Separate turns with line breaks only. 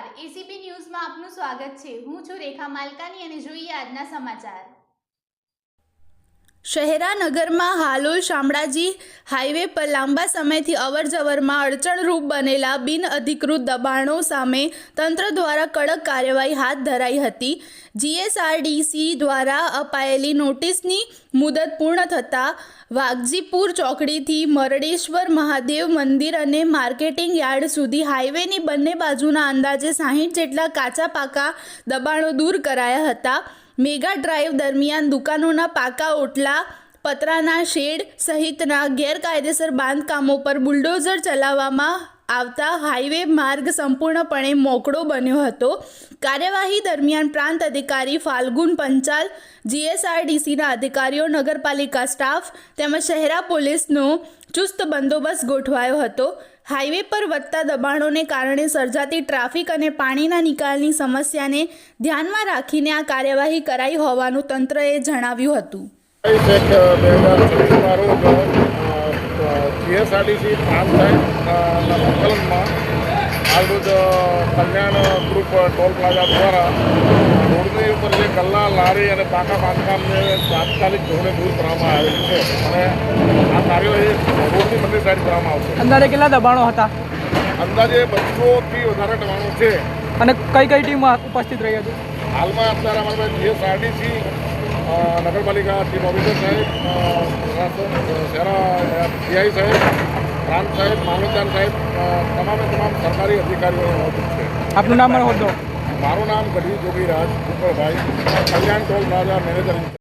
નમસ્કાર. એસીપી ન્યૂઝમાં આપનું સ્વાગત છે. હું છું રેખા માલકાની અને જોઈએ આજના સમાચાર. શહેરાનગરમાં હાલોલ શામળાજી હાઈવે પર લાંબા સમયથી અવરજવરમાં અડચણરૂપ બનેલા બિનઅધિકૃત દબાણો સામે તંત્ર દ્વારા કડક કાર્યવાહી હાથ ધરાઈ હતી. જીએસઆરડીસી દ્વારા અપાયેલી નોટિસની મુદત પૂર્ણ થતાં વાઘજીપુર ચોકડીથી મરડેશ્વર મહાદેવ મંદિર અને માર્કેટિંગ યાર્ડ સુધી હાઈવેની બંને બાજુના અંદાજે સાહીઠ જેટલા કાચા પાકા દબાણો દૂર કરાયા હતા. મેગા ડ્રાઈવ દરમિયાન દુકાનોના પાકા ઓટલા પતરાના શેડ સહિતના ગેરકાયદેસર બાંધકામો પર બુલડોઝર ચલાવવામાં આવતા હાઈવે માર્ગ સંપૂર્ણપણે મોકળો બન્યો હતો. કાર્યવાહી દરમિયાન પ્રાંત અધિકારી ફાલ્ગુન પંચાલ, જીએસઆરડીસીના અધિકારીઓ, નગરપાલિકા સ્ટાફ તેમજ શહેરા પોલીસનો ચુસ્ત બંદોબસ્ત ગોઠવાયો હતો. હાઈવે પર વધતા દબાણોને કારણે સર્જાતી ટ્રાફિક અને પાણીના નિકાલની સમસ્યાને ધ્યાનમાં રાખીને આ કાર્યવાહી કરાઈ હોવાનું તંત્રએ જણાવ્યું હતું.
જીએસઆરટીસી પ્રાંત સાહેબના સંકલનમાં આજરોજ કલ્યાણ ગ્રુપ ટોલ પ્લાઝા દ્વારા રોડની ઉપર જે ગલ્લા લારી અને પાકા બાંધકામને તાત્કાલિક ધોરણે દૂર કરવામાં આવેલ છે. અને આ કાર્યવાહી રોડની બંને સાઈડ કરવામાં આવશે.
અંદાજે કેટલા દબાણો હતા?
અંદાજે બસોથી વધારે દબાણો છે.
અને કઈ કઈ ટીમ ઉપસ્થિત રહી હતી?
હાલમાં અત્યારે અમારી પાસે જીએસઆરટીસી નગરપાલિકા ચીફ ઓફિસર સાહેબ શહેરા પીઆઈ સાહેબ પ્રાંત સાહેબ મામલતદાર સાહેબ તમામે તમામ સરકારી અધિકારીઓ મોજૂદ છે.
આપનું નામ
મારું નામ Gadhvi Jogiraj Bhupalbhai Kalyan toll plaza manager.